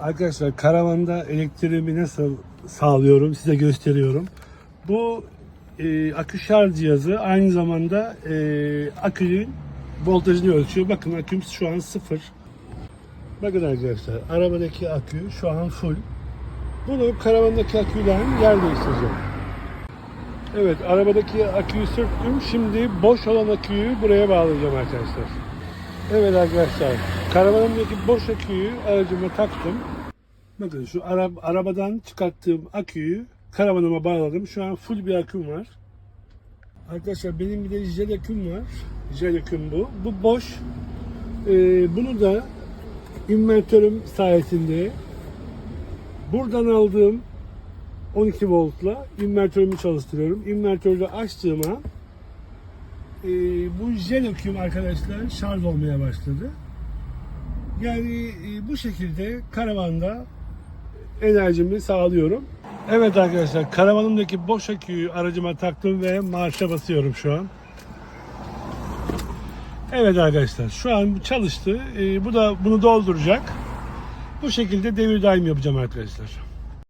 Arkadaşlar karavanda elektriğimi nasıl sağlıyorum size gösteriyorum. Bu e, akü şarj cihazı aynı zamanda e, akünün voltajını ölçüyor. Bakın aküm şu an sıfır. Bakın arkadaşlar arabadaki akü şu an full. Bunu karavandaki aküden yer değiştireceğim. Evet arabadaki aküyü sürttüm. Şimdi boş olan aküyü buraya bağlayacağım arkadaşlar. Evet arkadaşlar karavanımdaki boş aküyü aracıma taktım. Bakın şu ara, arabadan çıkarttığım aküyü karavanıma bağladım. Şu an full bir aküm var. Arkadaşlar benim bir de jel aküm var. Jel aküm bu. Bu boş. Ee, bunu da invertörüm sayesinde buradan aldığım 12 voltla invertörümü çalıştırıyorum. İnvertörü açtığım an e, bu jel aküm arkadaşlar şarj olmaya başladı. Yani e, bu şekilde karavanda enerjimi sağlıyorum. Evet arkadaşlar karavanımdaki boş aküyü aracıma taktım ve marşa basıyorum şu an. Evet arkadaşlar şu an çalıştı. E, bu da bunu dolduracak. Bu şekilde devir daim yapacağım arkadaşlar.